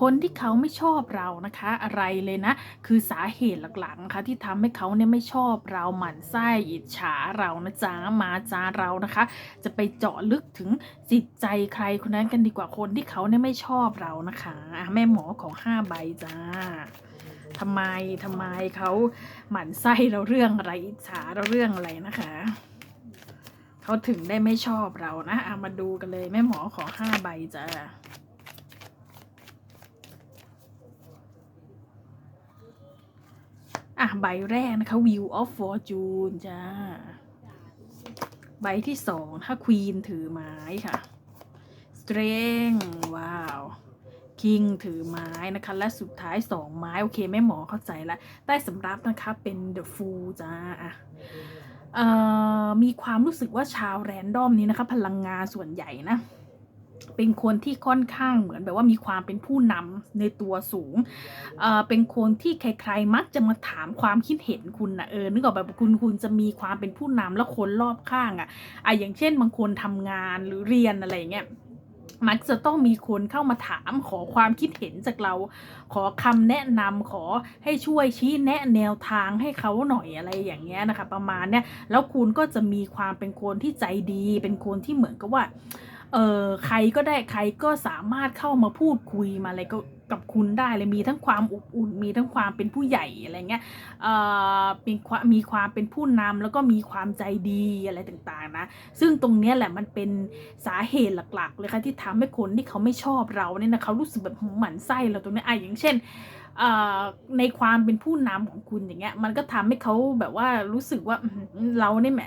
คนที่เขาไม่ชอบเรานะคะ อะไรเลยนะ คือสาเหตุหลักๆนะคะที่ทำให้เขาเนี่ยไม่ชอบเราหมั่นไส้อิจฉาเรานะจ๊ะมาจ้าเรานะคะ จะไปเจาะลึกถึงจิตใจใครคนนั้นกันดีกว่าคนที่เขาเนี่ยไม่ชอบเรานะคะอะแม่หมอของห้าใบจ้าทำไมทำไมเขาหมั่นไส้เราเรื่องอะไรอิจฉาเราเรื่องอะไรนะคะเขาถึงได้ไม่ชอบเรานะเอามาดูกันเลยแม่หมอขอห้าใบจ้า อะใบแรกนะคะ View of Fortune จ้า ใบที่สองถ้า Queen ถือไม้ค่ะ Strength ว้าว King ถือไม้นะคะ และสุดท้ายสองไม้ โอเคแม่หมอเข้าใจแล้วใต้สำรับนะคะเป็น The Fool จ้าอะเอ่อมีความรู้สึกว่าชาวแรนดอมนี้นะคะ พลังงานส่วนใหญ่นะ เป็นคนที่ค่อนข้างเหมือนแบบว่ามีความเป็นผู้นำในตัวสูง เอ่อ เป็นคนที่ใครๆ มักจะมาถามความคิดเห็นคุณนะเออ นึกออกแบบคุณคุณจะมีความเป็นผู้นำแล้วคนรอบข้างอะ่ะ อะอย่างเช่นบางคนทำงานหรือเรียนอะไรอย่างเงี้ยมักจะต้องมีคนเข้ามาถามขอความคิดเห็นจากเรา ขอคำแนะนำขอให้ช่วยชี้แนะแนวทางให้เขาหน่อยอะไรอย่างเงี้ยนะคะ ประมาณเนี้ยแล้วคุณก็จะมีความเป็นคนที่ใจดี เป็นคนที่เหมือนกับว่า เออใครก็ได้ใครก็สามารถเข้ามาพูดคุยมาอะไรก็กับคุณได้เลยมีทั้งความอบอุ่น มีทั้งความเป็นผู้ใหญ่อะไรเงี้ยเอ่อมีความมีความเป็นผู้นำแล้วก็มีความใจดีอะไรต่างๆนะซึ่งตรงเนี้ยแหละมันเป็นสาเหตุหลักๆ เลยค่ะที่ทำให้คนที่เขาไม่ชอบเราเนี่ยนะเขารู้สึกแบบหมั่นไส้เราตรงนี้ยอะอย่างเช่นในความเป็นผู้นำของคุณอย่างเงี้ยมันก็ทำให้เขาแบบว่ารู้สึกว่าเราเนี่ยแหม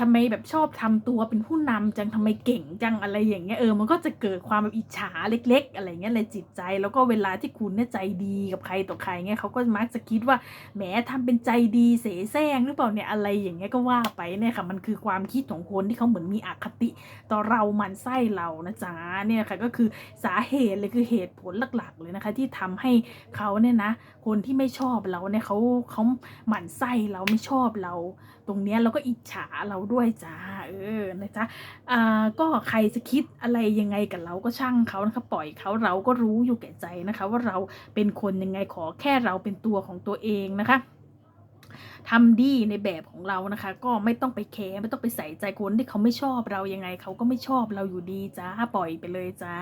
ทำไมแบบชอบทำตัวเป็นผู้นำจังทำไมเก่งจังอะไรอย่างเงี้ยเออมันก็จะเกิดความแบบอิจฉาเล็ก ๆ อะไรเงี้ยเลยจิตใจ แล้วก็เวลาที่คุณเนี่ยใจดีกับใครต่อใครเงี้ยเขาก็มักจะคิดว่าแหมทำเป็นใจดีเสแสร้งหรือเปล่าเนี่ยอะไรอย่างเงี้ยก็ว่าไปเนี่ยค่ะมันคือความคิดของคนที่เขาเหมือนมีอคติ ต่อเรามันไส้เรานะจ๊ะเนี่ยค่ะก็คือสาเหตุเลยคือเหตุผลหลักๆ เลยนะคะ ที่ทำให้เขาเนี่ยนะ คนที่ไม่ชอบเราเนี่ยเขาเขาหมั่นไส้เราไม่ชอบเรา ตรงเนี้ยเราก็อิจฉาเราด้วยจ้าเออนะจ๊ะอ่าก็ใครจะคิดอะไรยังไงกับเราก็ช่างเขานะคะปล่อยเขาเราก็รู้อยู่แก่ใจนะคะ ว่าเราเป็นคนยังไงขอแค่เราเป็นตัวของตัวเองนะคะทำดีในแบบของเรานะคะ ก็ไม่ต้องไปแคร์ไม่ต้องไปใส่ใจคนที่เขาไม่ชอบเรายังไงเขาก็ไม่ชอบเราอยู่ดีจ้าปล่อยไปเลยจ้า